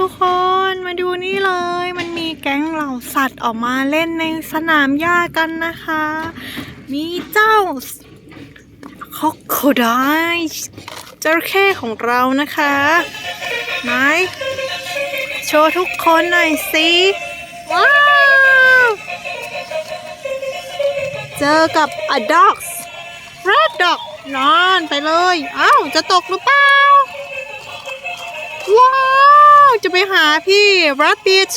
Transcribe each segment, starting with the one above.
ทุกคนมาดูนี่เลย มันมีแก๊งเหล่าสัตว์ออกมาเล่นในสนามหญ้ากันนะคะ มีเจ้าคอกโคไดจระเข้ของเรานะคะไหนโชว์ทุกคนหน่อยสิว้าวเจอกับ a dog red dog นอนไปเลยเอ้าจะตกหรือเปล่า ว้าว จะไปหาพี่ rabbit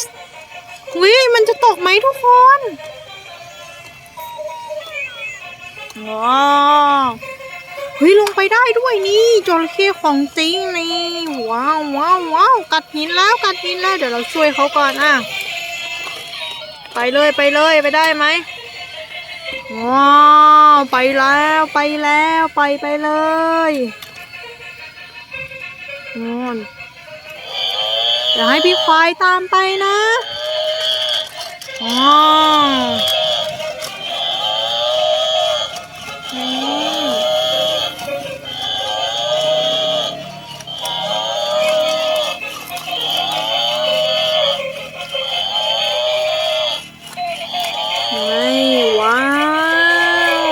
วิมันจะตกไหมทุกคนว้าวเฮ้ยลงไปได้ด้วยนี่จระเข้ของจริงนี่ว้าวว้าวว้าวกัดหินแล้วกัดหินแล้วเดี๋ยวเราช่วยเขาก่อนอะไปเลยไปเลยไปได้ไหมว้าวไปแล้วไปแล้วไปไปเลยนู่น เดี๋ยวให้พี่ควายตามไปนะว้าวนี่เฮ้ยว้าว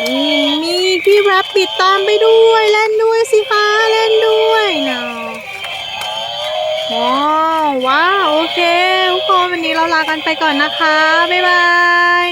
นี่มีพี่แรปปิดตามไปด้วยเล่นด้วยสิค ว้าวว้าว โอเค ทุกคนวันนี้เราลากันไปก่อนนะคะ บ๊ายบาย